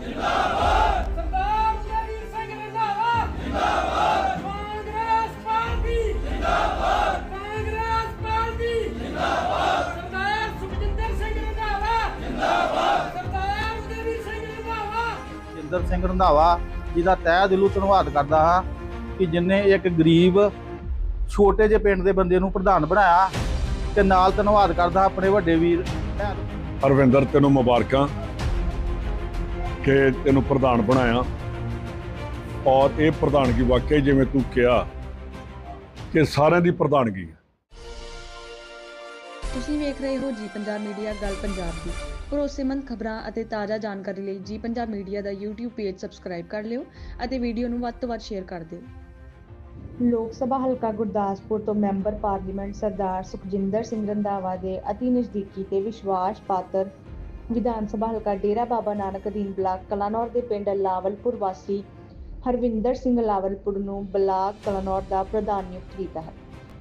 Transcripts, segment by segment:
ਜਿੰਦਾਬਾਦ। ਸਿੰਘ ਰੰਧਾਵਾ। ਜੀ ਦਾ ਪਾਰਟੀ। ਜਿੰਦਾਬਾਦ। ਤਹਿ ਦਿਲੋਂ ਧੰਨਵਾਦ ਕਰਦਾ ਹਾਂ ਕਿ ਜਿਨਨੇ ਇੱਕ ਗਰੀਬ ਛੋਟੇ ਜਿਹੇ ਪਿੰਡ ਦੇ ਬੰਦੇ ਨੂੰ ਪ੍ਰਧਾਨ ਬਣਾਇਆ ਤੇ ਨਾਲ ਧੰਨਵਾਦ ਕਰਦਾ ਆਪਣੇ ਵੱਡੇ ਵੀਰ। ਹਰਵਿੰਦਰ ਤੈਨੂੰ ਮੁਬਾਰਕਾਂ। ਕਿ ਤੈਨੂੰ ਪ੍ਰਧਾਨ ਬਣਾਇਆ। ਔਰ ਇਹ ਪ੍ਰਧਾਨਗੀ ਵਾਕਈ ਜਿਵੇਂ ਤੂੰ ਕਿਹਾ ਕਿ ਸਾਰਿਆਂ ਦੀ ਪ੍ਰਧਾਨਗੀ ਹੈ। ਤੁਸੀਂ ਵੇਖ ਰਹੇ ਹੋ ਜੀ ਪੰਜਾਬ ਮੀਡੀਆ ਗੱਲ ਪੰਜਾਬ ਦੀ। ਭਰੋਸੇਮੰਦ ਖਬਰਾਂ ਅਤੇ ਤਾਜ਼ਾ ਜਾਣਕਾਰੀ ਲਈ ਜੀ ਪੰਜਾਬ ਮੀਡੀਆ ਦਾ YouTube ਪੇਜ ਸਬਸਕ੍ਰਾਈਬ ਕਰ ਲਿਓ ਅਤੇ ਵੀਡੀਓ ਨੂੰ ਵੱਧ ਤੋਂ ਵੱਧ ਸ਼ੇਅਰ ਕਰ ਦਿਓ। ਲੋਕ ਸਭਾ ਹਲਕਾ ਗੁਰਦਾਸਪੁਰ ਤੋਂ ਮੈਂਬਰ ਪਾਰਲੀਮੈਂਟ ਸਰਦਾਰ ਸੁਖਜਿੰਦਰ ਸਿੰਘ ਰੰਧਾਵਾ ਦੇ ਅਤੀ ਨਜ਼ਦੀਕੀ ਤੇ ਵਿਸ਼ਵਾਸ ਪਾਤਰ ਵਿਧਾਨ ਸਭਾ ਹਲਕਾ ਡੇਰਾ ਬਾਬਾ ਨਾਨਕ ਅਧੀਨ ਬਲਾਕ ਕਲਾਨੌਰ ਦੇ ਪਿੰਡ ਲਾਵਲਪੁਰ ਵਾਸੀ ਹਰਵਿੰਦਰ ਸਿੰਘ ਲਾਵਲਪੁਰ ਨੂੰ ਬਲਾਕ ਕਲਾਨੌਰ ਦਾ ਪ੍ਰਧਾਨ ਨਿਯੁਕਤ ਕੀਤਾ ਹੈ,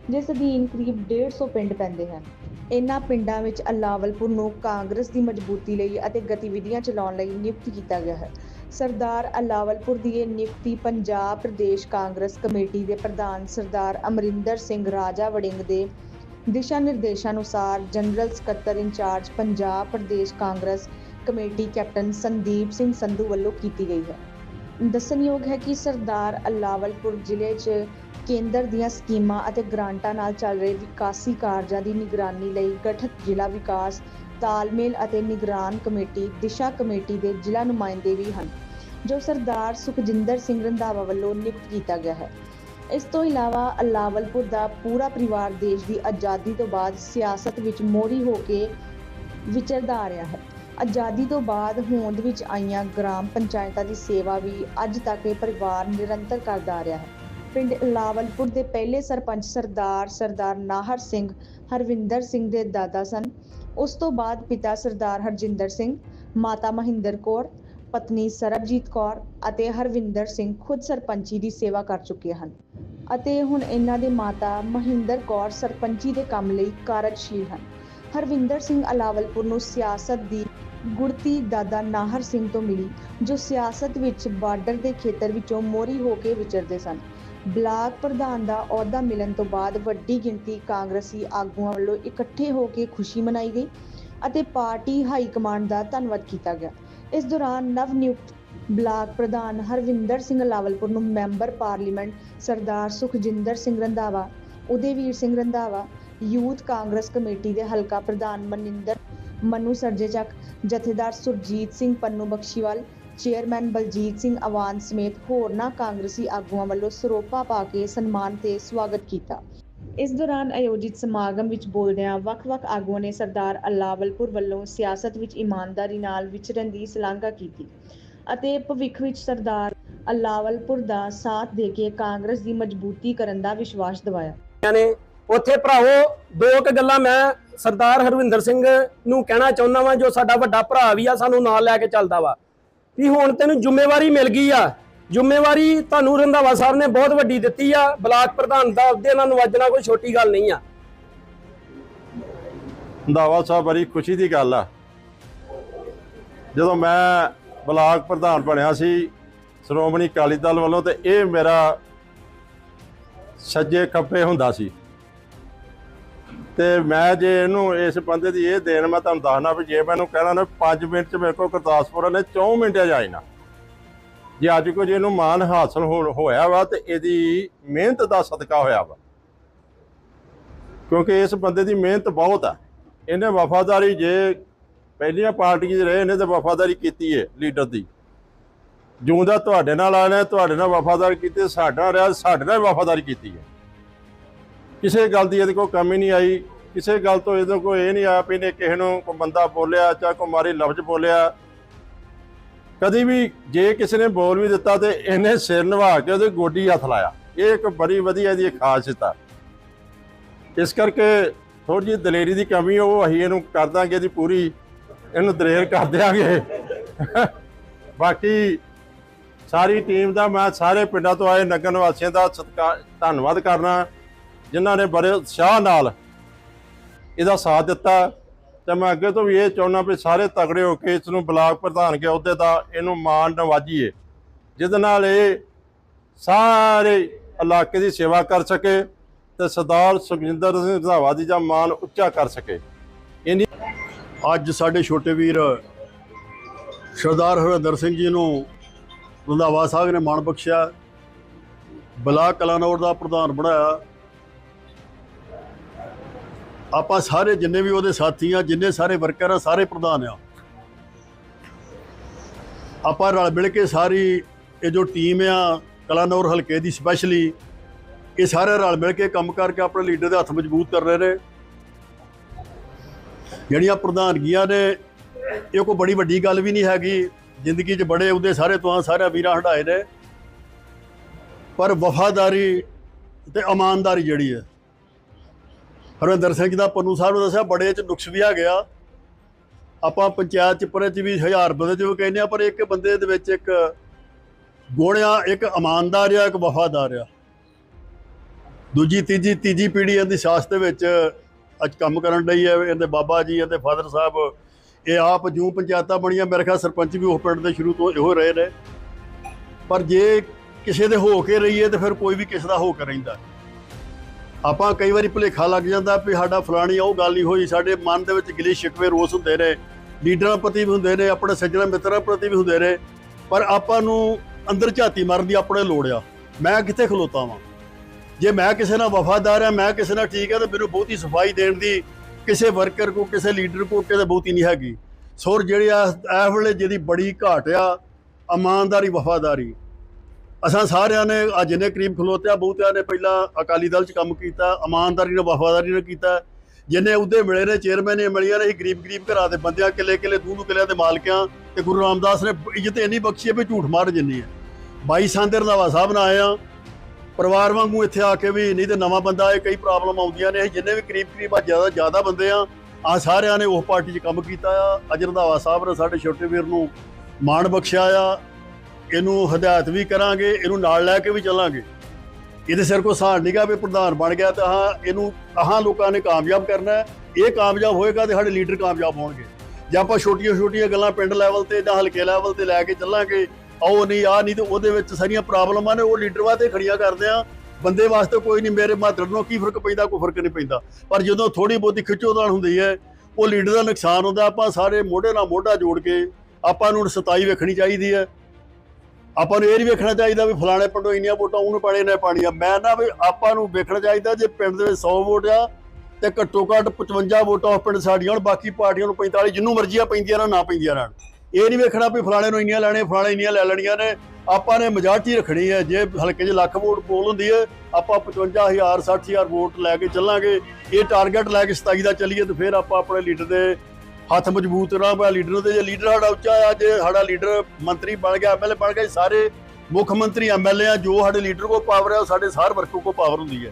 ਜਿਸ ਅਧੀਨ ਕਰੀਬ 150 ਪਿੰਡ ਪੈਂਦੇ ਹਨ। ਇਨ੍ਹਾਂ ਪਿੰਡਾਂ ਵਿੱਚ ਅਲਾਵਲਪੁਰ ਨੂੰ ਕਾਂਗਰਸ ਦੀ ਮਜ਼ਬੂਤੀ ਲਈ ਅਤੇ ਗਤੀਵਿਧੀਆਂ ਚਲਾਉਣ ਲਈ ਨਿਯੁਕਤ ਕੀਤਾ ਗਿਆ ਹੈ। ਸਰਦਾਰ ਅਲਾਵਲਪੁਰ ਦੀ ਇਹ ਨਿਯੁਕਤੀ ਪੰਜਾਬ ਪ੍ਰਦੇਸ਼ ਕਾਂਗਰਸ ਕਮੇਟੀ ਦੇ ਪ੍ਰਧਾਨ ਸਰਦਾਰ ਅਮਰਿੰਦਰ ਸਿੰਘ ਰਾਜਾ ਵੜਿੰਗ ਦੇ ਦਿਸ਼ਾ ਨਿਰਦੇਸ਼ਾਂ ਅਨੁਸਾਰ ਜਨਰਲ ਸਕੱਤਰ incharge Punjab Pradesh Congress committee captain Sandeep Singh Sandhu ਵੱਲੋਂ ਕੀਤੀ ਗਈ ਹੈ। ਦੱਸਣਯੋਗ ਹੈ ਕਿ ਸਰਦਾਰ ਅਲਾਵਲਪੁਰ ਜ਼ਿਲ੍ਹੇ 'ਚ ਕੇਂਦਰ ਦੀਆਂ ਸਕੀਮਾਂ ਅਤੇ ਗ੍ਰਾਂਟਾਂ ਨਾਲ ਚੱਲ ਰਹੇ ਵਿਕਾਸੀ ਕਾਰਜਾਂ ਦੀ ਨਿਗਰਾਨੀ ਲਈ ਗਠਿਤ ਜ਼ਿਲ੍ਹਾ ਵਿਕਾਸ, ਤਾਲਮੇਲ ਅਤੇ ਨਿਗਰਾਨ ਕਮੇਟੀ ਦਿਸ਼ਾ ਕਮੇਟੀ ਦੇ ਜ਼ਿਲ੍ਹਾ ਨੁਮਾਇੰਦੇ ਵੀ ਹਨ, ਜੋ ਸਰਦਾਰ ਸੁਖਜਿੰਦਰ ਸਿੰਘ ਰੰਧਾਵਾ ਵੱਲੋਂ ਨਿਯੁਕਤ ਕੀਤਾ ਗਿਆ ਹੈ। ਇਸ ਤੋਂ ਇਲਾਵਾ ਅਲਾਵਲਪੁਰ ਦਾ ਪੂਰਾ ਪਰਿਵਾਰ ਦੇਸ਼ ਦੀ ਆਜ਼ਾਦੀ ਤੋਂ ਬਾਅਦ ਸਿਆਸਤ ਵਿੱਚ ਮੋਹਰੀ ਹੋ ਕੇ ਵਿਚਰਦਾ ਆ ਰਿਹਾ ਹੈ। ਆਜ਼ਾਦੀ ਤੋਂ ਬਾਅਦ ਹੋਂਦ ਵਿੱਚ ਆਈਆਂ ਗ੍ਰਾਮ ਪੰਚਾਇਤਾਂ ਦੀ ਸੇਵਾ ਵੀ ਅੱਜ ਤੱਕ ਇਹ ਪਰਿਵਾਰ ਨਿਰੰਤਰ ਕਰਦਾ ਆ ਰਿਹਾ ਹੈ। ਪਿੰਡ ਲਾਵਲਪੁਰ ਦੇ ਪਹਿਲੇ ਸਰਪੰਚ ਸਰਦਾਰ ਸਰਦਾਰ ਨਾਹਰ ਸਿੰਘ, ਹਰਵਿੰਦਰ ਸਿੰਘ ਦੇ ਦਾਦਾ ਸਨ। ਉਸ ਤੋਂ ਬਾਅਦ ਪਿਤਾ ਸਰਦਾਰ ਹਰਜਿੰਦਰ ਸਿੰਘ, ਮਾਤਾ ਮਹਿੰਦਰ ਕੌਰ ਪਤਨੀ ਸਰਬਜੀਤ ਕੌਰ ਅਤੇ ਹਰਵਿੰਦਰ ਸਿੰਘ ਖੁਦ ਸਰਪੰਚੀ ਦੀ ਸੇਵਾ ਕਰ ਚੁੱਕੇ ਹਨ ਅਤੇ ਹੁਣ ਇਹਨਾਂ ਦੇ ਮਾਤਾ ਮਹਿੰਦਰ ਕੌਰ ਸਰਪੰਚੀ ਦੇ ਕੰਮ ਲਈ ਕਾਰਜਸ਼ੀਲ ਹਨ। ਹਰਵਿੰਦਰ ਸਿੰਘ ਅਲਾਵਲਪੁਰ ਨੂੰ ਸਿਆਸਤ ਦੀ ਗੁੜਤੀ ਦਾਦਾ ਨਾਹਰ ਸਿੰਘ ਤੋਂ ਮਿਲੀ, ਜੋ ਸਿਆਸਤ ਵਿੱਚ ਬਾਰਡਰ ਦੇ ਖੇਤਰ ਵਿੱਚੋਂ ਮੋਰੀ ਹੋ ਕੇ ਵਿਚਰਦੇ ਸਨ। ਬਲਾਕ ਪ੍ਰਧਾਨ ਦਾ ਅਹੁਦਾ ਮਿਲਣ ਤੋਂ ਬਾਅਦ ਵੱਡੀ ਗਿਣਤੀ ਕਾਂਗਰਸੀ ਆਗੂਆਂ ਵੱਲੋਂ ਇਕੱਠੇ ਹੋ ਕੇ ਖੁਸ਼ੀ ਮਨਾਈ ਗਈ ਅਤੇ ਪਾਰਟੀ ਹਾਈ ਕਮਾਂਡ ਦਾ ਧੰਨਵਾਦ ਕੀਤਾ ਗਿਆ। ਇਸ ਦੌਰਾਨ ਨਵ ਨਿਯੁਕਤ ਬਲਾਕ ਪ੍ਰਧਾਨ ਹਰਵਿੰਦਰ ਸਿੰਘ ਲਾਵਲਪੁਰ ਨੂੰ member parliament Sardar Sukhjinder Singh Randhawa, Udayveer Singh Randhawa, youth Congress committee ਦੇ ਹਲਕਾ ਪ੍ਰਧਾਨ ਮਨਿੰਦਰ, ਮਨੂ ਸਰਜੇ ਚੱਕ ਜਥੇਦਾਰ ਸੁਰਜੀਤ ਸਿੰਘ ਪੰਨੂ ਬਖਸ਼ੀਵਾਲ, ਚੇਅਰਮੈਨ ਬਲਜੀਤ ਸਿੰਘ ਅਵਾਨ ਸਮੇਤ ਹੋਰਨਾਂ ਕਾਂਗਰਸੀ ਆਗੂਆਂ ਵੱਲੋਂ ਸਰੋਪਾ ਪਾ ਕੇ ਸਨਮਾਨ ਤੇ ਸਵਾਗਤ ਕੀਤਾ। ਇਸ ਦੌਰਾਨ ਆਯੋਜਿਤ ਸਮਾਗਮ ਵਿੱਚ ਬੋਲਦਿਆਂ ਵੱਖ-ਵੱਖ ਆਗੂਆਂ ਨੇ ਸਰਦਾਰ ਅਲਾਵਲਪੁਰ ਵੱਲੋਂ ਸਿਆਸਤ ਵਿੱਚ ਇਮਾਨਦਾਰੀ ਨਾਲ ਵਿਚਰਨ ਦੀ ਸ਼ਲਾਘਾ ਕੀਤੀ ਅਤੇ ਭਵਿੱਖ ਵਿੱਚ ਸਰਦਾਰ ਅਲਾਵਲਪੁਰ ਦਾ ਸਾਥ ਦੇ ਕੇ ਕਾਂਗਰਸ ਦੀ ਮਜ਼ਬੂਤੀ ਕਰਨ ਦਾ ਵਿਸ਼ਵਾਸ ਦਿਵਾਇਆ। ਨੇ ਉੱਥੇ ਭਰਾਵੋ, ਦੋ ਕੁ ਗੱਲਾਂ ਮੈਂ ਸਰਦਾਰ ਹਰਵਿੰਦਰ ਸਿੰਘ ਨੂੰ ਕਹਿਣਾ ਚਾਹੁੰਦਾ ਵਾਂ, ਜੋ ਸਾਡਾ ਵੱਡਾ ਭਰਾ ਵੀ ਆ, ਸਾਨੂੰ ਨਾਲ ਲੈ ਕੇ ਚੱਲਦਾ ਵਾ। ਵੀ ਹੁਣ ਤੈਨੂੰ ਜ਼ਿੰਮੇਵਾਰੀ ਮਿਲ ਗਈ ਆ ਜ਼ਿੰਮੇਵਾਰੀ ਤੁਹਾਨੂੰ ਰੰਧਾਵਾ ਸਾਹਿਬ ਨੇ ਬਹੁਤ ਵੱਡੀ ਦਿੱਤੀ ਆ। ਬਲਾਕ ਪ੍ਰਧਾਨ ਦਾ ਅਹੁਦੇ ਨਾਲ ਨਵਾਜਣਾ ਕੋਈ ਛੋਟੀ ਗੱਲ ਨਹੀਂ ਆ। ਰੰਧਾਵਾ ਸਾਹਿਬ ਬੜੀ ਖੁਸ਼ੀ ਦੀ ਗੱਲ ਆ। ਜਦੋਂ ਮੈਂ ਬਲਾਕ ਪ੍ਰਧਾਨ ਬਣਿਆ ਸੀ, ਸ਼੍ਰੋਮਣੀ ਅਕਾਲੀ ਦਲ ਵੱਲੋਂ ਤੇ ਇਹ ਮੇਰਾ ਸੱਜੇ ਖੱਬੇ ਹੁੰਦਾ ਸੀ। ਤੇ ਮੈਂ ਜੇ ਇਹਨੂੰ ਇਸ ਬੰਦੇ ਦੀ ਇਹ ਦੇਣ, ਮੈਂ ਤੁਹਾਨੂੰ ਦੱਸਣਾ ਵੀ ਜੇ ਮੈਨੂੰ ਕਹਿਣਾ ਨਾ 5 ਮਿੰਟ ਚ ਮੇਰੇ ਕੋਲ ਗੁਰਦਾਸਪੁਰ ਨੇ 4 ਮਿੰਟਾਂ ਜਾਈ ਨਾ ਜੇ ਅੱਜ ਕੁਝ ਇਹਨੂੰ ਮਾਨ ਹਾਸਲ ਹੋਣ- ਹੋਇਆ ਵਾ ਤੇ ਇਹਦੀ ਮਿਹਨਤ ਦਾ ਸਦਕਾ ਹੋਇਆ ਵਾ। ਕਿਉਂਕਿ ਇਸ ਬੰਦੇ ਦੀ ਮਿਹਨਤ ਬਹੁਤ ਆ। ਇਹਨੇ ਵਫਾਦਾਰੀ ਜੇ ਪਹਿਲੀਆਂ ਪਾਰਟੀਆਂ 'ਚ ਰਹੇ, ਇਹਨੇ ਤਾਂ ਵਫਾਦਾਰੀ ਕੀਤੀ ਹੈ ਲੀਡਰ ਦੀ। ਜਿਉਂਦਾ ਤੁਹਾਡੇ ਨਾਲ ਆਣਾ, ਤੁਹਾਡੇ ਨਾਲ ਵਫਾਦਾਰੀ ਕੀਤੀ, ਸਾਡਾ ਰਿਹਾ, ਸਾਡੇ ਨਾਲ ਵਫਾਦਾਰੀ ਕੀਤੀ ਹੈ ਕਿਸੇ ਗੱਲ ਦੀ ਇਹਦੇ ਕੋਲ ਕਮੀ ਨਹੀਂ ਆਈ, ਕਿਸੇ ਗੱਲ ਤੋਂ ਇਹਦੇ ਕੋਲ ਇਹ ਨਹੀਂ ਆਇਆ ਵੀ ਨੇ ਕਿਸੇ ਨੂੰ ਕੋਈ ਬੰਦਾ ਬੋਲਿਆ ਚਾਹੇ ਕੋਈ ਮਾਰੀ ਲਫ਼ਜ਼ ਬੋਲਿਆ। ਕਦੀ ਵੀ ਜੇ ਕਿਸੇ ਨੇ ਬੋਲ ਵੀ ਦਿੱਤਾ ਤੇ ਇਹਨੇ ਸਿਰ ਨਿਭਾ ਕੇ ਉਹਦੇ ਗੋਡੀ ਹੱਥ ਲਾਇਆ। ਇਹ ਇੱਕ ਬੜੀ ਵਧੀਆ ਇਹਦੀ ਖਾਸੀਅਤ ਆ। ਇਸ ਕਰਕੇ ਥੋੜੀ ਜਿਹੀ ਦਲੇਰੀ ਦੀ ਕਮੀ ਉਹ ਅਸੀਂ ਇਹਨੂੰ ਕਰ ਦਾਂਗੇ, ਇਹਦੀ ਪੂਰੀ ਇਹਨੂੰ ਦਲੇਰ ਕਰ ਦਿਆਂਗੇ। ਬਾਕੀ ਸਾਰੀ ਟੀਮ ਦਾ ਮੈਂ ਸਾਰੇ ਪਿੰਡਾਂ ਤੋਂ ਆਏ ਨਗਰ ਨਿਵਾਸੀਆਂ ਦਾ ਸਤਿਕਾਰ, ਧੰਨਵਾਦ ਕਰਨਾ, ਜਿਨ੍ਹਾਂ ਨੇ ਬੜੇ ਉਤਸ਼ਾਹ ਨਾਲ ਇਹਦਾ ਸਾਥ ਦਿੱਤਾ। ਤੇ ਮੈਂ ਅੱਗੇ ਤੋਂ ਵੀ ਇਹ ਚਾਹੁੰਦਾ ਵੀ ਸਾਰੇ ਤਗੜੇ ਹੋ ਕੇ ਇਸ ਨੂੰ ਬਲਾਕ ਪ੍ਰਧਾਨ ਕੇ ਅਹੁਦੇ ਦਾ ਇਹਨੂੰ ਮਾਣ ਨਵਾਜੀਏ, ਜਿਹਦੇ ਨਾਲ ਇਹ ਸਾਰੇ ਇਲਾਕੇ ਦੀ ਸੇਵਾ ਕਰ ਸਕੇ ਤੇ ਸਰਦਾਰ ਸੁਖਜਿੰਦਰ ਸਿੰਘ ਰੰਧਾਵਾ ਦੀ ਜਾਂ ਮਾਣ ਉੱਚਾ ਕਰ ਸਕੇ। ਅੱਜ ਸਾਡੇ ਛੋਟੇ ਵੀਰ ਸਰਦਾਰ ਹਰਿੰਦਰ ਸਿੰਘ ਜੀ ਨੂੰ ਰੰਧਾਵਾ ਸਾਹਿਬ ਨੇ ਮਾਣ ਬਖਸ਼ਿਆ, ਬਲਾਕ ਕਲਾਨੌਰ ਦਾ ਪ੍ਰਧਾਨ ਬਣਾਇਆ। ਆਪਾਂ ਸਾਰੇ ਜਿੰਨੇ ਵੀ ਉਹਦੇ ਸਾਥੀ ਆ, ਜਿੰਨੇ ਸਾਰੇ ਵਰਕਰ ਆ, ਸਾਰੇ ਪ੍ਰਧਾਨ ਆ। ਆਪਾਂ ਰਲ ਮਿਲ ਕੇ ਸਾਰੀ ਇਹ ਜੋ ਟੀਮ ਆ, ਕਲਾਨੌਰ ਹਲਕੇ ਦੀ ਸਪੈਸ਼ਲੀ ਇਹ ਸਾਰੇ ਰਲ ਮਿਲ ਕੇ ਕੰਮ ਕਰਕੇ ਆਪਣੇ ਲੀਡਰ ਦੇ ਹੱਥ ਮਜ਼ਬੂਤ ਕਰ ਰਹੇ ਨੇ। ਜਿਹੜੀਆਂ ਪ੍ਰਧਾਨਗੀਆਂ ਨੇ, ਇਹ ਕੋਈ ਬੜੀ ਵੱਡੀ ਗੱਲ ਵੀ ਨਹੀਂ ਹੈਗੀ। ਜ਼ਿੰਦਗੀ 'ਚ ਬੜੇ ਉਹਦੇ ਸਾਰੇ ਤੋਂ ਸਾਰੇ ਵੀਰਾਂ ਹਟਾਏ ਨੇ। ਪਰ ਵਫਾਦਾਰੀ ਤੇ ਇਮਾਨਦਾਰੀ ਜਿਹੜੀ ਹੈ ਹਰਿੰਦਰ ਸਿੰਘ ਜੀ ਦਾ ਪੰਨੂ ਸਾਹਿਬ ਨੇ ਦੱਸਿਆ, ਬੜੇ 'ਚ ਨੁਕਸ ਵੀ ਆ। ਗਿਆ ਆਪਾਂ ਪੰਚਾਇਤ 'ਚ, ਪਰੇ 'ਚ ਵੀ ਹਜ਼ਾਰ ਬੰਦੇ 'ਚ ਵੀ ਕਹਿੰਦੇ ਆ, ਪਰ ਇੱਕ ਬੰਦੇ ਦੇ ਵਿੱਚ ਇੱਕ ਗੁਣ ਆ ਇੱਕ ਇਮਾਨਦਾਰ ਆ, ਇੱਕ ਵਫਾਦਾਰ ਆ। ਦੂਜੀ, ਤੀਜੀ ਤੀਜੀ ਪੀੜ੍ਹੀ ਇਹਦੀ ਸਿਆਸਤ ਦੇ ਵਿੱਚ ਅੱਜ ਕੰਮ ਕਰਨ ਲਈ ਹੈ ਇਹਦੇ ਬਾਬਾ ਜੀ, ਇਹਦੇ ਫਾਦਰ ਸਾਹਿਬ, ਇਹ ਆਪ ਜੂ ਪੰਚਾਇਤਾਂ ਬਣੀਆਂ, ਮੇਰੇ ਖਿਆਲ ਸਰਪੰਚ ਵੀ ਉਹ ਪਿੰਡ ਦੇ ਸ਼ੁਰੂ ਤੋਂ ਇਹੋ ਰਹੇ ਨੇ। ਪਰ ਜੇ ਕਿਸੇ ਦੇ ਹੋ ਕੇ ਰਹੀਏ, ਤੇ ਫਿਰ ਕੋਈ ਵੀ ਕਿਸੇ ਦਾ ਹੋ ਕੇ ਰਹਿੰਦਾ। ਆਪਾਂ ਕਈ ਵਾਰੀ ਭੁਲੇਖਾ ਲੱਗ ਜਾਂਦਾ ਵੀ ਸਾਡਾ ਫਲਾਣੀ ਉਹ ਗੱਲ ਨਹੀਂ ਹੋਈ। ਸਾਡੇ ਮਨ ਦੇ ਵਿੱਚ ਗਿਲੇ ਸ਼ਿਕਵੇ ਰੋਸ ਹੁੰਦੇ ਨੇ, ਲੀਡਰਾਂ ਪ੍ਰਤੀ ਵੀ ਹੁੰਦੇ ਨੇ, ਆਪਣੇ ਸੱਜਣਾ ਮਿੱਤਰਾਂ ਪ੍ਰਤੀ ਵੀ ਹੁੰਦੇ ਨੇ, ਪਰ ਆਪਾਂ ਨੂੰ ਅੰਦਰ ਝਾਤੀ ਮਾਰਨ ਦੀ ਆਪਣੇ ਲੋੜ ਆ। ਮੈਂ ਕਿੱਥੇ ਖਲੋਤਾ ਵਾਂ? ਜੇ ਮੈਂ ਕਿਸੇ ਨਾਲ ਵਫਾਦਾਰ ਆ, ਮੈਂ ਕਿਸੇ ਨਾਲ ਠੀਕ ਆ, ਤਾਂ ਮੈਨੂੰ ਬਹੁਤੀ ਸਫ਼ਾਈ ਦੇਣ ਦੀ ਕਿਸੇ ਵਰਕਰ ਕੋ, ਕਿਸੇ ਲੀਡਰ ਕੋ ਕਿਤੇ ਬਹੁਤੀ ਨਹੀਂ ਹੈਗੀ। ਸੋਰ ਜਿਹੜੀ ਆ, ਇਸ ਵੇਲੇ ਜਿਹਦੀ ਬੜੀ ਘਾਟ ਆ, ਇਮਾਨਦਾਰੀ, ਵਫਾਦਾਰੀ ਅਸਾਂ ਸਾਰਿਆਂ ਨੇ ਅੱਜ ਜਿੰਨੇ ਕਰੀਬ ਖਲੋਤਿਆ, ਬਹੁਤਿਆਂ ਨੇ ਪਹਿਲਾਂ ਅਕਾਲੀ ਦਲ 'ਚ ਕੰਮ ਕੀਤਾ, ਇਮਾਨਦਾਰੀ ਨਾਲ, ਵਫਾਦਾਰੀ ਨਾਲ ਕੀਤਾ। ਜਿੰਨੇ ਉਹਦੇ ਮਿਲੇ ਨੇ ਚੇਅਰਮੈਨ ਨੇ ਮਿਲੀਆਂ ਨੇ ਅਸੀਂ ਗਰੀਬ ਗਰੀਬ ਘਰਾਂ ਦੇ ਬੰਦਿਆਂ ਕਿੱਲੇ ਕਿੱਲੇ ਦੂਹ ਦੂਹ ਕਿੱਲਿਆਂ ਦੇ ਮਾਲਕਿਆਂ ਤੇ ਗੁਰੂ ਰਾਮਦਾਸ ਨੇ ਇੱਜ਼ਤ ਇੰਨੀ ਬਖਸ਼ੀ ਹੈ ਵੀ ਝੂਠ ਮਾਰ ਜਿੰਨੀ ਹੈ। 22 ਸੰਦੇ ਰੰਧਾਵਾ ਸਾਹਿਬ ਨਾਲ ਆਏ ਆ ਪਰਿਵਾਰ ਵਾਂਗੂ ਇੱਥੇ ਆ ਕੇ ਵੀ ਨਹੀਂ ਤੇ ਨਵਾਂ ਬੰਦਾ, ਇਹ ਕਈ ਪ੍ਰੋਬਲਮ ਆਉਂਦੀਆਂ ਨੇ। ਜਿੰਨੇ ਵੀ ਕਰੀਬ ਕਰੀਬ ਆ, ਜ਼ਿਆਦਾ ਜ਼ਿਆਦਾ ਬੰਦੇ ਆ ਆ ਸਾਰਿਆਂ ਨੇ ਉਸ ਪਾਰਟੀ 'ਚ ਕੰਮ ਕੀਤਾ ਆ। ਅੱਜ ਰੰਧਾਵਾ ਸਾਹਿਬ ਨੇ ਸਾਡੇ ਛੋਟੇ ਵੀਰ ਨੂੰ ਮਾਣ ਬਖਸ਼ਿਆ ਆ। ਇਹਨੂੰ ਹਦਾਇਤ ਵੀ ਕਰਾਂਗੇ, ਇਹਨੂੰ ਨਾਲ ਲੈ ਕੇ ਵੀ ਚੱਲਾਂਗੇ। ਇਹਦੇ ਸਿਰ ਕੋ ਸਾਨ ਨਿਗਾ ਵੀ ਪ੍ਰਧਾਨ ਬਣ ਗਿਆ ਤਾਂ ਹਾਂ ਇਹਨੂੰ ਆਹਾਂ ਲੋਕਾਂ ਨੇ ਕਾਮਯਾਬ ਕਰਨਾ ਹੈ। ਇਹ ਕਾਮਯਾਬ ਹੋਏਗਾ ਤੇ ਸਾਡੇ ਲੀਡਰ ਕਾਮਯਾਬ ਹੋਣਗੇ। ਜੇ ਆਪਾਂ ਛੋਟੀਆਂ ਛੋਟੀਆਂ ਗੱਲਾਂ ਪਿੰਡ ਲੈਵਲ ਤੇ ਜਾਂ ਹਲਕੇ ਲੈਵਲ ਤੇ ਲੈ ਕੇ ਚੱਲਾਂਗੇ ਆਓ ਨਹੀਂ ਆ ਨਹੀਂ ਤੇ ਉਹਦੇ ਵਿੱਚ ਸਾਰੀਆਂ ਪ੍ਰੋਬਲਮਾਂ ਨੇ, ਉਹ ਲੀਡਰ ਵਾਸਤੇ ਖੜੀਆਂ ਕਰਦੇ ਆ। ਬੰਦੇ ਵਾਸਤੇ ਕੋਈ ਨਹੀਂ, ਮੇਰੇ ਮਾਤਰ ਨੂੰ ਕੀ ਫ਼ਰਕ ਪੈਂਦਾ, ਕੋਈ ਫ਼ਰਕ ਨਹੀਂ ਪੈਂਦਾ। ਪਰ ਜਦੋਂ ਥੋੜੀ ਬਹੁਤੀ ਖਿੱਚੋਤਾਣ ਹੁੰਦੀ ਹੈ, ਉਹ ਲੀਡਰ ਦਾ ਨੁਕਸਾਨ ਹੁੰਦਾ, ਆਪਾਂ ਸਾਰੇ ਮੋਢੇ ਨਾਲ ਮੋਢਾ ਜੋੜ ਕੇ ਆਪਾਂ ਨੂੰ ਸਤਾਈ ਵੇਖਣੀ ਚਾਹੀਦੀ ਹੈ। ਆਪਾਂ ਨੂੰ ਇਹ ਨਹੀਂ ਵੇਖਣਾ ਚਾਹੀਦਾ ਵੀ ਫਲਾਣੇ ਪਿੰਡੋਂ ਇੰਨੀਆਂ ਵੋਟਾਂ ਉਹਨੂੰ ਪਾਣੇ ਨੇ ਪਾਣੀਆਂ। ਮੈਂ ਨਾ ਵੀ ਆਪਾਂ ਨੂੰ ਵੇਖਣਾ ਚਾਹੀਦਾ ਜੇ ਪਿੰਡ ਦੇ ਵਿੱਚ 100 ਵੋਟ ਆ ਤੇ ਘੱਟੋ ਘੱਟ 55 ਵੋਟਾਂ ਉਸ ਪਿੰਡ ਸਾਡੀਆਂ ਹੁਣ, ਬਾਕੀ ਪਾਰਟੀਆਂ ਨੂੰ 45 ਜਿੰਨੂੰ ਮਰਜ਼ੀ ਆ ਪੈਂਦੀਆਂ ਰਹਿਣ, ਨਾ ਪੈਂਦੀਆਂ ਰਹਿਣ। ਇਹ ਨਹੀਂ ਵੇਖਣਾ ਵੀ ਫਲਾਣੇ ਨੂੰ ਇੰਨੀਆਂ ਲੈਣੇ, ਫਲਾਣੇ ਇੰਨੀਆਂ ਲੈ ਲੈਣੀਆਂ ਨੇ। ਆਪਾਂ ਨੇ ਮਜਾਟੀ ਰੱਖਣੀ ਹੈ। ਜੇ ਹਲਕੇ 'ਚ ਲੱਖ ਵੋਟ ਪੋਲ ਹੁੰਦੀ ਹੈ, ਆਪਾਂ 55000 60000 ਵੋਟ ਲੈ ਕੇ ਚੱਲਾਂਗੇ। ਇਹ ਟਾਰਗੇਟ ਲੈ ਕੇ 27 ਦਾ ਚੱਲੀਏ ਤੇ ਫਿਰ ਆਪਾਂ ਆਪਣੇ ਲੀਡਰ ਦੇ ਹੱਥ ਮਜ਼ਬੂਤ ਕਰਾਂਗੇ ਲੀਡਰ ਨੂੰ ਤੇ ਜੇ ਲੀਡਰ ਸਾਡਾ ਉੱਚਾ ਆ ਜੇ ਸਾਡਾ ਲੀਡਰ ਮੰਤਰੀ ਬਣ ਗਿਆ ਐਮਐਲਏ ਬਣ ਗਿਆ ਸਾਰੇ ਮੁੱਖ ਮੰਤਰੀ ਐਮਐਲਏ ਆ ਜੋ ਸਾਡੇ ਲੀਡਰ ਕੋਲ ਪਾਵਰ ਹੈ ਉਹ ਸਾਡੇ ਸਾਰੇ ਵਰਕਰ ਕੋਲ ਪਾਵਰ ਹੁੰਦੀ ਹੈ।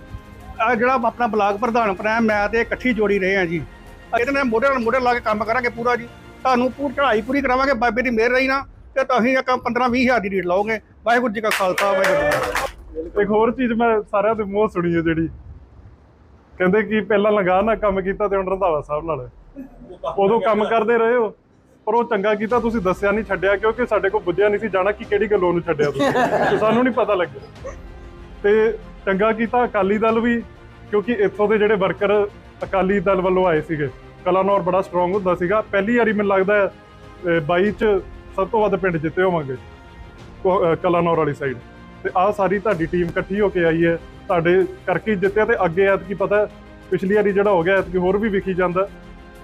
ਆ ਜਿਹੜਾ ਆਪਣਾ ਬਲਾਕ ਪ੍ਰਧਾਨ ਬਣਾਇਆ ਮੈਂ ਤੇ ਇਕੱਠੀ ਜੋੜੀ ਰਹੇ ਆ ਜੀ। ਇਹਦੇ ਨਾਲ ਮੋਢੇ ਨਾਲ ਮੋਢੇ ਲਾ ਕੇ ਕੰਮ ਕਰਾਂਗੇ ਪੂਰਾ ਜੀ। ਤੁਹਾਨੂੰ ਪੂਰੀ ਚੜ੍ਹਾਈ ਪੂਰੀ ਕਰਾਵਾਂਗੇ ਬਾਬੇ ਦੀ ਮਿਹਰ ਰਹੀ ਨਾ ਤੇ ਤੁਸੀਂ ਇੱਕ 15 20 ਹਜ਼ਾਰ ਦੀ ਡੀਟ ਲਾਓਗੇ। ਵਾਹਿਗੁਰੂ ਜੀ ਕਾ ਖਾਲਸਾ ਵਾਹਿਗੁਰੂ ਕੀ। ਇੱਕ ਹੋਰ ਚੀਜ਼ ਮੈਂ ਸਾਰਿਆਂ ਦੇ ਮੂੰਹ ਸੁਣੀ ਹੈ ਜਿਹੜੀ। ਕਹਿੰਦੇ ਕਿ ਪਹਿਲਾਂ ਲਗਾ ਨਾ ਕੰਮ ਕੀਤਾ ਤੇ ਹੁਣ ਰੰਧਾਵਾ ਸਾਹਿਬ ਨਾਲ। ਉਦੋਂ ਕੰਮ ਕਰਦੇ ਰਹੇ ਹੋ। ਪਰ ਉਹ ਚੰਗਾ ਕੀਤਾ ਤੁਸੀਂ ਦੱਸਿਆ ਨਹੀਂ ਛੱਡਿਆ ਕਿਉਂਕਿ ਸਾਡੇ ਕੋਲ ਬੁੱਝਿਆ ਨਹੀਂ ਸੀ ਜਾਣਾ ਕਿ ਕਿਹੜੀ ਗੱਲੋਂ ਨੂੰ ਛੱਡਿਆ ਤੁਸੀਂ? ਸਾਨੂੰ ਨਹੀਂ ਪਤਾ ਲੱਗਿਆ। ਤੇ ਚੰਗਾ ਕੀਤਾ ਅਕਾਲੀ ਦਲ ਵੀ ਕਿਉਂਕਿ ਇੱਥੋਂ ਦੇ ਜਿਹੜੇ ਵਰਕਰ ਅਕਾਲੀ ਦਲ ਵੱਲੋਂ ਆਏ ਸੀਗੇ ਕਲਾਨੌਰ ਬੜਾ ਸਟਰੋਂਗ ਹੁੰਦਾ ਸੀਗਾ। ਪਹਿਲੀ ਵਾਰੀ ਮੈਨੂੰ ਲੱਗਦਾ ਹੈ, 22 ਚ ਸਭ ਤੋਂ ਵੱਧ ਪਿੰਡ ਜਿੱਤੇ ਹੋਵਾਂਗੇ ਕਲਾਨੌਰ ਵਾਲੀ ਸਾਈਡ ਤੇ ਆਹ ਸਾਰੀ ਤੁਹਾਡੀ ਟੀਮ ਇਕੱਠੀ ਹੋ ਕੇ ਆਈ ਹੈ ਤੁਹਾਡੇ ਕਰਕੇ ਜਿੱਤਿਆ ਤੇ ਅੱਗੇ ਐਤਕੀ ਪਤਾ ਪਿਛਲੀ ਵਾਰੀ ਜਿਹੜਾ ਹੋ ਗਿਆ ਐਤਕੀ ਹੋਰ ਵੀ ਵਿਖੀ ਜਾਂਦਾ।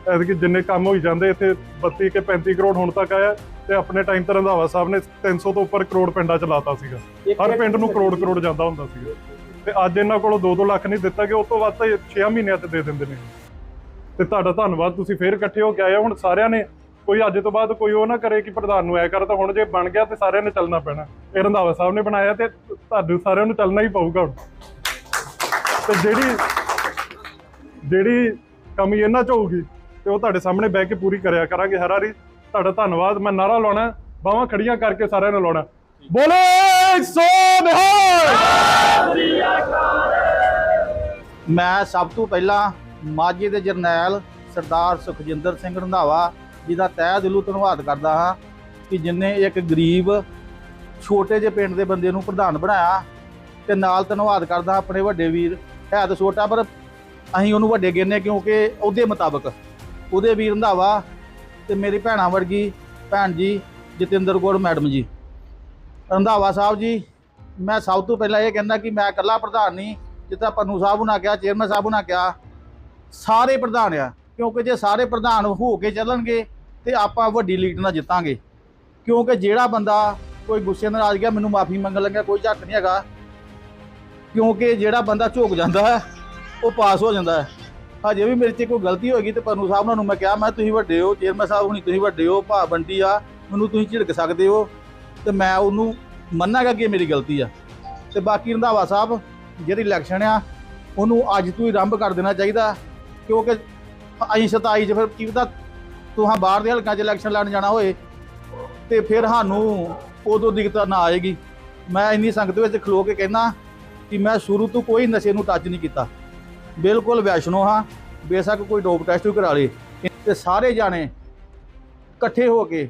ਐਤਕੀ ਜਿੰਨੇ ਕੰਮ ਹੋਈ ਜਾਂਦੇ ਇੱਥੇ 32 ਕੇ 35 ਕਰੋੜ ਹੁਣ ਤੱਕ ਆਇਆ ਤੇ ਆਪਣੇ ਟਾਈਮ ਤੇ ਰੰਧਾਵਾ ਸਾਹਿਬ ਨੇ 300 ਤੋਂ ਉੱਪਰ ਕਰੋੜ ਪਿੰਡਾਂ ਚ ਲਾਤਾ ਸੀਗਾ। ਹਰ ਪਿੰਡ ਨੂੰ ਕਰੋੜ ਕਰੋੜ ਜਾਂਦਾ ਹੁੰਦਾ ਸੀਗਾ। ਤੇ ਅੱਜ ਇਹਨਾਂ ਕੋਲੋਂ 2-2 ਲੱਖ ਨਹੀਂ ਦਿੱਤਾ ਕਿ ਉਸ ਤੋਂ ਵੱਧ ਤਾਂ 6 ਮਹੀਨਿਆਂ ਤੇ ਦੇ ਦਿੰਦੇ ਨੇ। ਤੇ ਤੁਹਾਡਾ ਧੰਨਵਾਦ ਤੁਸੀਂ ਫੇਰ ਇਕੱਠੇ ਹੋ ਕੇ ਆਏ। ਹੁਣ ਸਾਰਿਆਂ ਨੇ ਕੋਈ ਅੱਜ ਤੋਂ ਬਾਅਦ ਕੋਈ ਉਹ ਨਾ ਕਰੇ ਕਿ ਪ੍ਰਧਾਨ ਨੂੰ ਐ ਕਰ ਤਾਂ ਹੁਣ ਜੇ ਬਣ ਗਿਆ ਤੇ ਸਾਰਿਆਂ ਨੇ ਚੱਲਣਾ ਪੈਣਾ। ਇਹ ਰੰਧਾਵਾ ਸਾਹਿਬ ਨੇ ਬਣਾਇਆ ਤੇ ਤੁਹਾਨੂੰ ਸਾਰਿਆਂ ਨੂੰ ਚੱਲਣਾ ਹੀ ਪਊਗਾ ਹੁਣ। ਤੇ ਜਿਹੜੀ ਜਿਹੜੀ ਕਮੀ ਇਹਨਾਂ ਚ ਹੋਊਗੀ ਤੇ ਉਹ ਤੁਹਾਡੇ ਸਾਹਮਣੇ ਬਹਿ ਕੇ ਪੂਰੀ ਕਰਿਆ ਕਰਾਂਗੇ ਹਰ ਵਾਰੀ। ਤੁਹਾਡਾ ਧੰਨਵਾਦ, ਮੈਂ ਨਾਰਾ ਲਾਉਣਾ, ਬਾਹਾਂ ਖੜੀਆਂ ਕਰਕੇ ਸਾਰਿਆਂ ਨੂੰ ਲਾਉਣਾ। ਬੋਲੇ, ਸੋ ਬਿਹਾਰ! ਮੈਂ ਸਭ ਤੋਂ ਪਹਿਲਾਂ ਮਾਝੇ ਦੇ ਜਰਨੈਲ ਸਰਦਾਰ ਸੁਖਜਿੰਦਰ ਸਿੰਘ ਰੰਧਾਵਾ ਜੀ ਦਾ ਤਹਿ ਦਿਲੋਂ ਧੰਨਵਾਦ ਕਰਦਾ ਹਾਂ ਕਿ ਜਿਨੇ ਇੱਕ ਗਰੀਬ, ਛੋਟੇ ਜਿਹੇ ਪਿੰਡ ਦੇ ਬੰਦੇ ਨੂੰ ਪ੍ਰਧਾਨ ਬਣਾਇਆ ਤੇ ਨਾਲ ਧੰਨਵਾਦ ਕਰਦਾ ਆਪਣੇ ਵੱਡੇ ਵੀਰ, ਹੈ ਤਾਂ ਛੋਟਾ, ਪਰ ਅਸੀਂ ਉਹਨੂੰ ਵੱਡੇ ਗਿਣਨੇ ਕਿਉਂਕਿ ਉਹਦੇ ਮੁਤਾਬਕ ਉਹਦੇ ਵੀਰ ਰੰਧਾਵਾ ਤੇ ਮੇਰੀ ਭੈਣਾਂ ਵਰਗੀ ਭੈਣ ਜੀ, ਜਤਿੰਦਰ ਕੌਰ ਮੈਡਮ ਜੀ। ਰੰਧਾਵਾ ਸਾਹਿਬ ਜੀ, ਮੈਂ ਸਭ ਤੋਂ ਪਹਿਲਾਂ ਇਹ ਕਹਿੰਦਾ ਕਿ ਮੈਂ ਇਕੱਲਾ ਪ੍ਰਧਾਨ ਨਹੀਂ, ਜਿੱਦਾਂ ਪੰਨੂ ਸਾਹਿਬ ਉਹਨਾਂ ਕਿਹਾ, ਚੇਅਰਮੈਨ ਸਾਹਿਬ ਉਹਨਾਂ ਕਿਹਾ, ਸਾਰੇ ਪ੍ਰਧਾਨ ਆ, ਕਿਉਂਕਿ ਜੇ ਸਾਰੇ ਪ੍ਰਧਾਨ ਹੋ ਕੇ ਚੱਲਣਗੇ ਤੇ ਆਪਾਂ ਵੱਡੀ ਲੀਡ ਨਾਲ ਜਿੱਤਾਂਗੇ। ਕਿਉਂਕਿ ਜਿਹੜਾ ਬੰਦਾ ਕੋਈ ਗੁੱਸੇ ਨਾਲ ਆ ਗਿਆ, ਮੈਨੂੰ ਮਾਫੀ ਮੰਗਣ ਲੱਗਿਆ, ਕੋਈ ਝੱਕ ਨਹੀਂ ਹੈਗਾ। ਕਿਉਂਕਿ ਜਿਹੜਾ ਬੰਦਾ ਝੁਕ ਜਾਂਦਾ ਹੈ, ਉਹ ਪਾਸ ਹੋ ਜਾਂਦਾ ਹੈ। ਹਜੇ ਵੀ ਮੇਰੇ 'ਚ ਕੋਈ ਗਲਤੀ ਹੋਏਗੀ ਤੇ ਪੰਨੂ ਸਾਹਿਬ ਉਹਨਾਂ ਨੂੰ ਮੈਂ ਕਿਹਾ, ਮੈਂ ਤੁਸੀਂ ਵੱਡੇ ਹੋ ਚੇਅਰਮੈਨ ਸਾਹਿਬ ਹੁਣੀ ਤੁਸੀਂ ਵੱਡੇ ਹੋ ਭਾ ਬੰਟੀ ਆ, ਮੈਨੂੰ ਤੁਸੀਂ ਝਿੜਕ ਸਕਦੇ ਹੋ ਤੇ ਮੈਂ ਉਹਨੂੰ ਮੰਨਾਂਗਾ ਕਿ ਇਹ ਮੇਰੀ ਗਲਤੀ ਆ। ਤੇ ਬਾਕੀ ਰੰਧਾਵਾ ਸਾਹਿਬ, ਜਿਹੜੀ ਇਲੈਕਸ਼ਨ ਆ, ਉਹਨੂੰ ਅੱਜ ਤੋਂ ਹੀ ਆਰੰਭ ਕਰ ਦੇਣਾ ਚਾਹੀਦਾ, ਕਿਉਂਕਿ ਅਸੀਂ 27 ਚ ਫਿਰ ਕੀ ਪਤਾ ਤੁਹਾਂ ਬਾਹਰ ਦੇ ਹਲਕਾਂ 'ਚ ਇਲੈਕਸ਼ਨ ਲੜਨ ਜਾਣਾ ਹੋਏ ਤੇ ਫਿਰ ਸਾਨੂੰ ਉਦੋਂ ਦਿੱਕਤ ਨਾ ਆਏਗੀ। ਮੈਂ ਇੰਨੀ ਸੰਗਤ ਵਿੱਚ ਖਲੋ ਕੇ ਕਹਿਣਾ ਕਿ ਮੈਂ ਸ਼ੁਰੂ ਤੋਂ ਕੋਈ ਨਸ਼ੇ ਨੂੰ ਟੱਚ ਨਹੀਂ ਕੀਤਾ। ਬਿਲਕੁਲ ਵੈਸ਼ਨੋ ਹਾਂ। ਬੇਸ਼ੱਕ ਕੋਈ ਡੋਪ ਟੈਸਟ ਵੀ ਕਰਾ ਲੇ ਤੇ ਸਾਰੇ ਜਾਣੇ ਇਕੱਠੇ ਹੋ ਕੇ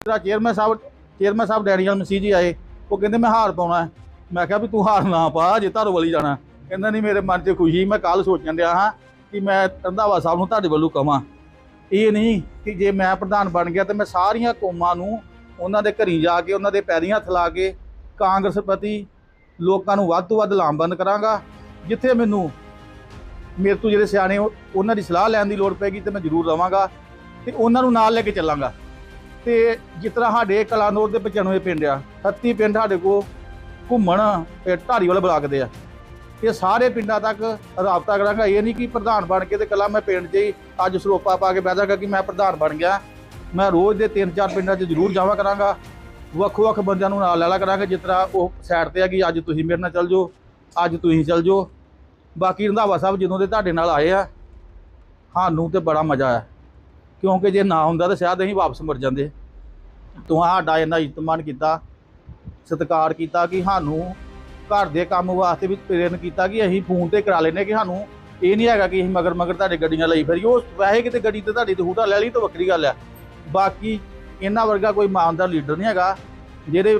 ਜਿਹੜਾ ਚੇਅਰਮੈਨ ਸਾਹਿਬ ਚੇਅਰਮੈਨ ਸਾਹਿਬ ਡੈਨੀਅਲ ਮਸੀਹ ਜੀ ਆਏ, ਉਹ ਕਹਿੰਦੇ ਮੈਂ ਹਾਰ ਪਾਉਣਾ ਮੈਂ ਕਿਹਾ ਵੀ ਤੂੰ ਹਾਰ ਨਾ ਪਾ, ਜੇ ਧਰ ਵਾਲੀ ਜਾਣਾ ਕਹਿੰਦਾ ਨਹੀਂ, ਮੇਰੇ ਮਨ 'ਚ ਖੁਸ਼ੀ, ਮੈਂ ਕੱਲ ਸੋਚਣ ਡਿਆ ਹਾਂ ਕਿ ਮੈਂ ਰੰਧਾਵਾ ਸਾਹਿਬ ਨੂੰ ਤੁਹਾਡੇ ਵੱਲੋਂ ਕਵਾਂ। ਇਹ ਨਹੀਂ ਕਿ ਜੇ ਮੈਂ ਪ੍ਰਧਾਨ ਬਣ ਗਿਆ ਤੇ ਮੈਂ ਸਾਰੀਆਂ ਕੌਮਾਂ ਨੂੰ ਉਹਨਾਂ ਦੇ ਘਰੀ ਜਾ ਕੇ, ਉਹਨਾਂ ਦੇ ਪੈਰੀਂ ਹੱਥ ਲਾ ਕੇ ਕਾਂਗਰਸ ਪ੍ਰਤੀ ਲੋਕਾਂ ਨੂੰ ਵੱਧ ਤੋਂ ਵੱਧ ਲਾਮਬੰਦ ਕਰਾਂਗਾ, ਜਿੱਥੇ ਮੈਨੂੰ ਮੇਰੇ ਤੋਂ ਜਿਹੜੇ ਸਿਆਣੇ ਉਹਨਾਂ ਦੀ ਸਲਾਹ ਲੈਣ ਦੀ ਲੋੜ ਪੈਗੀ ਤੇ ਮੈਂ ਜ਼ਰੂਰ ਰਵਾਂਗਾ ਤੇ ਉਹਨਾਂ ਨੂੰ ਨਾਲ ਲੈ ਕੇ ਚੱਲਾਂਗਾ। ਤੇ ਜਿਸ ਤਰ੍ਹਾਂ ਸਾਡੇ ਕਲਾਨੌਰ ਦੇ 95 ਪਿੰਡ ਆ 38 ਪਿੰਡ ਸਾਡੇ ਕੋ ਘੁੰਮਣ ਤੇ ਢਾਰੀਵਾਲ ਬਲਾਕ ਦੇ ਆ। ਇਹ ਸਾਰੇ ਪਿੰਡਾਂ ਤੱਕ ਰਾਬਤਾ ਕਰਾਂਗਾ। ਇਹ ਨਹੀਂ ਕਿ ਪ੍ਰਧਾਨ ਬਣ ਕੇ ਤੇ ਕੱਲਾ ਮੈਂ ਪਿੰਡ 'ਚ ਹੀ ਅੱਜ ਸਰੋਪਾ ਪਾ ਕੇ ਬਹਿ ਜਾਗਾ ਕਿ ਮੈਂ ਪ੍ਰਧਾਨ ਬਣ ਗਿਆ। ਮੈਂ ਰੋਜ਼ ਦੇ ਤਿੰਨ ਚਾਰ ਪਿੰਡਾਂ 'ਚ ਜ਼ਰੂਰ ਜਾਵਾਂ ਕਰਾਂਗਾ। ਵੱਖ-ਵੱਖ ਬੰਦਿਆਂ ਨੂੰ ਨਾਲ ਲੈ ਲਾ ਕਰਾਂਗੇ, ਜਿਸ ਤਰ੍ਹਾਂ ਉਹ ਸਾਈਡ ਤੇ ਆ ਕਿ ਅੱਜ ਤੁਸੀਂ ਮੇਰੇ ਨਾਲ ਚੱਲ ਜਾਓ, ਅੱਜ ਤੁਸੀਂ ਚੱਲ ਜਾਓ। ਬਾਕੀ ਰੰਧਾਵਾ ਸਾਹਿਬ ਜਦੋਂ ਦੇ ਤੁਹਾਡੇ ਨਾਲ ਆਏ ਆ, ਸਾਨੂੰ ਤੇ ਬੜਾ ਮਜ਼ਾ ਆਇਆ। ਕਿਉਂਕਿ ਜੇ ਨਾ ਹੁੰਦਾ ਤਾਂ ਸ਼ਾਇਦ ਅਸੀਂ ਵਾਪਸ ਮਰ ਜਾਂਦੇ। ਤੁਹਾਡਾ ਇੰਨਾ ਇਤਮਾਨ ਕੀਤਾ, ਸਤਿਕਾਰ ਕੀਤਾ ਕਿ ਸਾਨੂੰ ਘਰ ਦੇ ਕੰਮ ਵਾਸਤੇ ਵੀ ਪ੍ਰੇਰਨ ਕੀਤਾ ਕਿ ਅਸੀਂ ਫੋਨ ਤੇ ਕਰਾ ਲੈਨੇ ਕਿ ਸਾਨੂੰ ਇਹ ਨਹੀਂ ਹੈਗਾ ਕਿ ਅਸੀਂ ਮਗਰ ਮਗਰ ਤੁਹਾਡੇ ਗੱਡੀਆਂ ਲਈ ਫਿਰੀ ਉਹ ਵੈਸੇ ਕਿਤੇ ਗੱਡੀ ਤੇ ਤੁਹਾਡੀ ਤੇ ਹੂਟਾ ਲੈ ਲਈ ਤਾਂ ਵੱਖਰੀ ਗੱਲ ਆ। ਬਾਕੀ ਇਹਨਾਂ ਵਰਗਾ ਕੋਈ ਇਮਾਨਦਾਰ ਲੀਡਰ ਨਹੀਂ ਹੈਗਾ, ਜਿਹੜੇ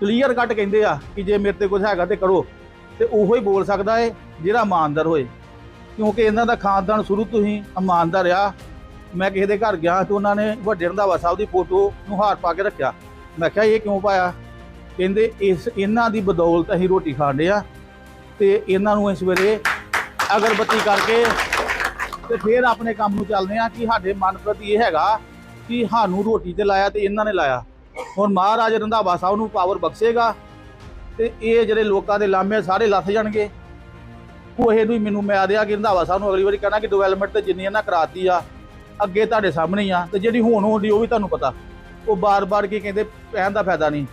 ਕਲੀਅਰ ਕੱਟ ਕਹਿੰਦੇ ਆ ਕਿ ਜੇ ਮੇਰੇ ਤੇ ਕੁਝ ਹੈਗਾ ਤੇ ਕਰੋ, ਤੇ ਉਹੋ ਹੀ ਬੋਲ ਸਕਦਾ ਏ ਜਿਹੜਾ ਇਮਾਨਦਾਰ ਹੋਏ। ਕਿਉਂਕਿ ਇਹਨਾਂ ਦਾ ਖਾਨਦਾਨ ਸ਼ੁਰੂ ਤੋਂ ਹੀ ਇਮਾਨਦਾਰ ਆ। ਮੈਂ ਕਿਸੇ ਦੇ ਘਰ ਗਿਆ ਤੇ ਉਹਨਾਂ ਨੇ ਵੱਡੇ ਰੰਧਾਵਾ ਸਾਹਿਬ ਦੀ ਫੋਟੋ ਨੂੰ ਹਾਰ ਪਾ ਕੇ ਰੱਖਿਆ। ਮੈਂ ਕਿਹਾ, ਇਹ ਕਿਉਂ ਪਾਇਆ? ਕਹਿੰਦੇ, ਇਸ, ਇਹਨਾਂ ਦੀ ਬਦੌਲਤ ਅਸੀਂ ਰੋਟੀ ਖਾਂਦੇ ਆ। ਤੇ ਇਹਨਾਂ ਨੂੰ ਇਸ ਵੇਲੇ ਅਗਰਬੱਤੀ ਕਰਕੇ ਤੇ ਫਿਰ ਆਪਣੇ ਕੰਮ ਨੂੰ ਚੱਲਦੇ ਆ ਕਿ ਸਾਡੇ ਮਨ ਪ੍ਰਤੀ ਇਹ ਹੈਗਾ ਕਿ ਸਾਨੂੰ ਰੋਟੀ ਤੇ ਲਾਇਆ ਤੇ ਇਹਨਾਂ ਨੇ ਲਾਇਆ। ਹੁਣ ਮਹਾਰਾਜ ਰੰਧਾਵਾ ਸਾਹਿਬ ਨੂੰ ਪਾਵਰ ਬਖਸ਼ੇਗਾ ਤੇ ਇਹ ਜਿਹੜੇ ਲੋਕਾਂ ਦੇ ਲਾਮੇ ਸਾਰੇ ਲੱਥ ਜਾਣਗੇ। ਕੋਹੇ ਨੂੰ ਮੈਨੂੰ ਮੈਂ ਆਦਿਆ ਕਿ ਰੰਧਾਵਾ ਸਾਹਿਬ ਨੂੰ ਅਗਲੀ ਵਾਰੀ ਕਹਿਣਾ ਕਿ ਡਿਵੈਲਪਮੈਂਟ ਤੇ ਜਿੰਨੀ ਇਹਨਾਂ ਕਰਾਤੀ ਆ, ਅੱਗੇ ਤੁਹਾਡੇ ਸਾਹਮਣੇ ਆ ਤੇ ਜਿਹੜੀ ਹੁਣ ਹੋਣੀ ਉਹ ਵੀ ਤੁਹਾਨੂੰ ਪਤਾ। ਉਹ ਬਾਰ-ਬਾਰ ਕੀ ਕਹਿੰਦੇ, ਕਹਿਣ ਦਾ ਫਾਇਦਾ ਨਹੀਂ।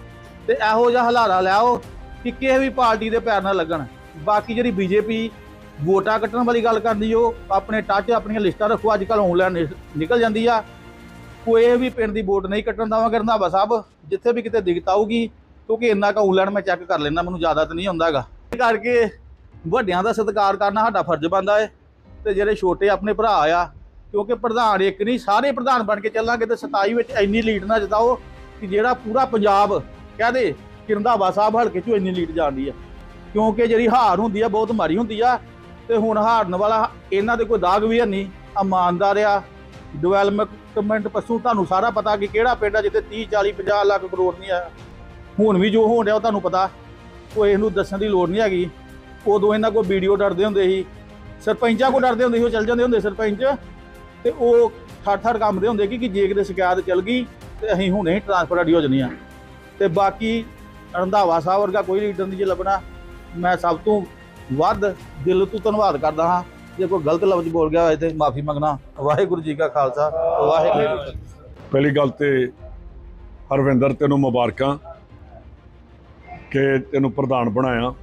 ਤੇ ਇਹੋ ਜਿਹਾ ਹਲਾਰਾ ਲਿਆਓ ਕਿ ਕਿਸੇ ਵੀ ਪਾਰਟੀ ਦੇ ਪੈਰ ਨਾਲ ਲੱਗਣ। ਬਾਕੀ ਜਿਹੜੀ ਬੀਜੇਪੀ ਵੋਟਾਂ ਕੱਟਣ ਵਾਲੀ ਗੱਲ ਕਰਦੀ ਉਹ ਆਪਣੇ ਟੱਚ ਆਪਣੀਆਂ ਲਿਸਟਾਂ ਰੱਖੋ, ਅੱਜ ਕੱਲ ਆਨਲਾਈਨ ਨਿਕਲ ਜਾਂਦੀ ਆ। ਕੋਈ ਵੀ ਪਿੰਡ ਦੀ ਵੋਟ ਨਹੀਂ ਕੱਟਣ ਦੇਵਾਂਗੇ ਰੰਧਾਵਾ ਸਾਹਿਬ, ਜਿੱਥੇ ਵੀ ਕਿਤੇ ਦਿੱਕਤ ਆਊਗੀ, ਕਿਉਂਕਿ ਇੰਨਾ ਕੁ ਆਨਲਾਈਨ ਮੈਂ ਚੈੱਕ ਕਰ ਲੈਂਦਾ, ਮੈਨੂੰ ਜ਼ਿਆਦਾ ਤਾਂ ਨਹੀਂ ਹੁੰਦਾ ਹੈਗਾ। ਇਸ ਕਰਕੇ ਵੱਡਿਆਂ ਦਾ ਸਤਿਕਾਰ ਕਰਨਾ ਸਾਡਾ ਫਰਜ਼ ਬਣਦਾ ਹੈ ਤੇ ਜਿਹੜੇ ਛੋਟੇ ਆਪਣੇ ਭਰਾ ਆ, ਕਿਉਂਕਿ ਪ੍ਰਧਾਨ ਇੱਕ ਨਹੀਂ, ਸਾਰੇ ਪ੍ਰਧਾਨ ਬਣ ਕੇ ਚੱਲਾਂਗੇ ਤੇ 27 ਵਿੱਚ ਇੰਨੀ ਲੀਡ ਨਾ ਜਿਤਾਓ ਕਿ ਜਿਹੜਾ ਪੂਰਾ ਪੰਜਾਬ ਕਹਦੇ ਕਿ ਰੰਧਾਵਾ ਸਾਹਿਬ ਹਲਕੇ ਚੋਂ ਇੰਨੀ ਲੀਡ ਜਾਂਦੀ ਆ। ਕਿਉਂਕਿ ਜਿਹੜੀ ਹਾਰ ਹੁੰਦੀ ਆ, ਬਹੁਤ ਮਾਰੀ ਹੁੰਦੀ ਆ, ਤੇ ਹੁਣ ਹਾਰਨ ਵਾਲਾ ਇਹਨਾਂ ਦੇ ਕੋਈ ਦਾਗ ਵੀ ਹੈ ਨਹੀਂ ਇਮਾਨਦਾਰ ਆ ਡਿਵੈਲਪਮੈਂਟ ਪੱਸੋਂ ਤੁਹਾਨੂੰ ਸਾਰਾ ਪਤਾ ਕਿ ਕਿਹੜਾ ਪਿੰਡ ਆ ਜਿੱਥੇ 30 40 50 ਲੱਖ ਕਰੋੜ ਨਹੀਂ ਆ ਹੁਣ ਵੀ ਜੋ ਹੋਣ ਰਿਹਾ ਉਹ ਤੁਹਾਨੂੰ ਪਤਾ। ਕੋਈ ਇਹਨੂੰ ਦੱਸਣ ਦੀ ਲੋੜ ਨਹੀਂ ਹੈਗੀ। ਉਦੋਂ ਇਹਨਾਂ ਕੋਲ ਵੀਡੀਓ ਡਰਦੇ ਹੁੰਦੇ ਸੀ। ਸਰਪੰਚਾਂ ਕੋ ਡਰਦੇ ਹੁੰਦੇ ਸੀ, ਉਹ ਚੱਲ ਜਾਂਦੇ ਹੁੰਦੇ ਸਰਪੰਚ। ਤੇ ਉਹ ਠੜ ਠੜ ਕੰਮਦੇ ਹੁੰਦੇ ਕਿ ਕਿ ਜੇ ਕਿਤੇ ਸ਼ਿਕਾਇਤ ਚੱਲ ਗਈ, ਤੇ ਅਸੀਂ ਹੁਣੇ ਟ੍ਰਾਂਸਫਰ ਅੜੀ ਹੋ ਜਣੀ ਆ ਤੇ ਬਾਕੀ ਰੰਧਾਵਾ ਸਾਹਿਬ ਵਰਗਾ ਕੋਈ ਲੀਡਰ ਨਹੀਂ ਜੇ ਲੱਭਣਾ। ਮੈਂ ਸਭ ਤੋਂ ਵੱਧ ਦਿਲ ਤੋਂ ਧੰਨਵਾਦ ਕਰਦਾ ਹਾਂ। ਜੇ ਕੋਈ ਗਲਤ ਲਫ਼ਜ਼ ਬੋਲ ਗਿਆ ਹੋਏ ਤੇ ਮਾਫੀ ਮੰਗਣਾ। ਵਾਹਿਗੁਰੂ ਜੀ ਕਾ ਖਾਲਸਾ, ਵਾਹਿਗੁਰੂ ਜੀ ਪਹਿਲੀ ਗੱਲ ਤੇ ਹਰਵਿੰਦਰ, ਤੈਨੂੰ ਮੁਬਾਰਕਾਂ ਕਿ ਤੈਨੂੰ ਪ੍ਰਧਾਨ ਬਣਾਇਆ।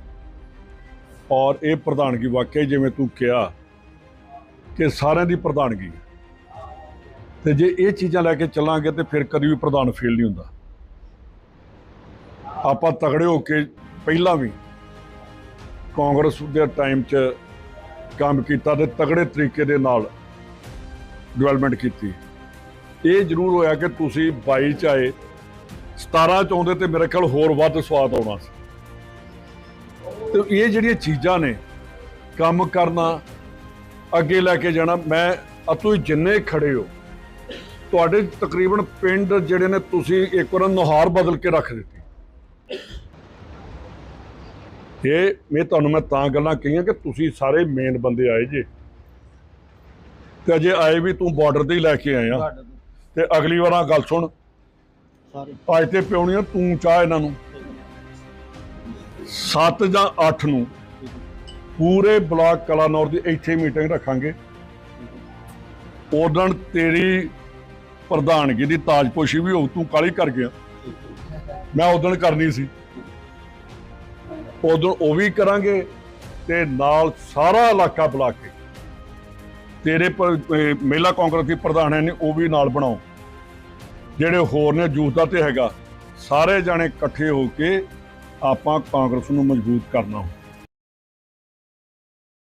ਔਰ ਇਹ ਪ੍ਰਧਾਨਗੀ ਵਾਕਈ ਜਿਵੇਂ ਤੂੰ ਕਿਹਾ ਕਿ ਸਾਰਿਆਂ ਦੀ ਪ੍ਰਧਾਨਗੀ ਹੈ। ਤੇ ਜੇ ਇਹ ਚੀਜ਼ਾਂ ਲੈ ਕੇ ਚੱਲਾਂਗੇ ਤੇ ਫਿਰ ਕਦੀ ਵੀ ਪ੍ਰਧਾਨ ਫੇਲ ਨਹੀਂ ਹੁੰਦਾ। ਆਪਾਂ ਤਗੜੇ ਹੋ ਕੇ ਪਹਿਲਾਂ ਵੀ ਕਾਂਗਰਸ ਦੇ ਟਾਈਮ 'ਚ ਕੰਮ ਕੀਤਾ ਤੇ ਤਗੜੇ ਤਰੀਕੇ ਦੇ ਨਾਲ ਡਿਵੈਲਪਮੈਂਟ ਕੀਤੀ। ਇਹ ਜ਼ਰੂਰ ਹੋਇਆ ਕਿ ਤੁਸੀਂ 22 ਚ ਆਏ 17 ਚ ਆਉਂਦੇ ਤੇ ਮੇਰੇ ਖਿਆਲ ਹੋਰ ਵੱਧ ਸਵਾਦ ਆਉਣਾ ਸੀ। ਤੇ ਇਹ ਜਿਹੜੀਆਂ ਚੀਜ਼ਾਂ ਨੇ, ਕੰਮ ਕਰਨਾ, ਅੱਗੇ ਲੈ ਕੇ ਜਾਣਾ, ਮੈਂ ਆ ਤੁਸੀਂ ਜਿੰਨੇ ਖੜੇ ਹੋ, ਤੁਹਾਡੇ ਤਕਰੀਬਨ ਪਿੰਡ ਜਿਹੜੇ ਨੇ ਤੁਸੀਂ ਇੱਕ ਵਾਰ ਨੁਹਾਰ ਬਦਲ ਕੇ ਰੱਖ ਦਿੱਤੀ। ਇਹ ਮੈਂ ਤੁਹਾਨੂੰ ਮੈਂ ਤਾਂ ਗੱਲਾਂ ਕਹੀਆਂ ਕਿ ਤੁਸੀਂ ਸਾਰੇ ਮੇਨ ਬੰਦੇ ਆਏ ਜੇ। ਤੇ ਅਜੇ ਆਏ ਵੀ ਤੂੰ ਬਾਰਡਰ ਤੇ ਹੀ ਲੈ ਕੇ ਆਇਆ। ਤੇ। ਅਗਲੀ ਵਾਰਾਂ ਗੱਲ ਸੁਣ। ਅੱਜ ਤੇ ਪਿਉਣੀਆਂ ਤੂੰ ਚਾਹ ਇਹਨਾਂ ਨੂੰ। 7 ਜਾਂ 8 ਨੂੰ ਪੂਰੇ ਬਲਾਕ ਕਲਾਨੌਰ ਦੀ ਇੱਥੇ ਮੀਟਿੰਗ ਰੱਖਾਂਗੇ। ਉਦੋਂ ਤੇਰੀ ਪ੍ਰਧਾਨਗੀ ਦੀ ਤਾਜਪੋਸ਼ੀ ਵੀ ਹੋਊ ਤੂੰ ਕਾਲੀ ਕਰ ਗਿਆ। ਮੈਂ ਉਦੋਂ ਕਰਨੀ ਸੀ। ਉਦੋਂ ਉਹ ਵੀ ਕਰਾਂਗੇ ਤੇ ਨਾਲ ਸਾਰਾ ਇਲਾਕਾ ਬੁਲਾ ਕੇ ਤੇਰੇ ਪਰ ਮਹਿਲਾ ਕਾਂਗਰਸ ਦੀ ਪ੍ਰਧਾਨ ਨੇ, ਉਹ ਵੀ ਨਾਲ ਬਣਾਓ। ਜਿਹੜੇ ਹੋਰ ਨੇ ਜੂਥ ਦਾ ਤੇ ਹੈਗਾ, ਸਾਰੇ ਜਾਣੇ ਇਕੱਠੇ ਹੋ ਕੇ ਆਪਾਂ ਕਾਂਗਰਸ ਨੂੰ ਮਜ਼ਬੂਤ ਕਰਨਾ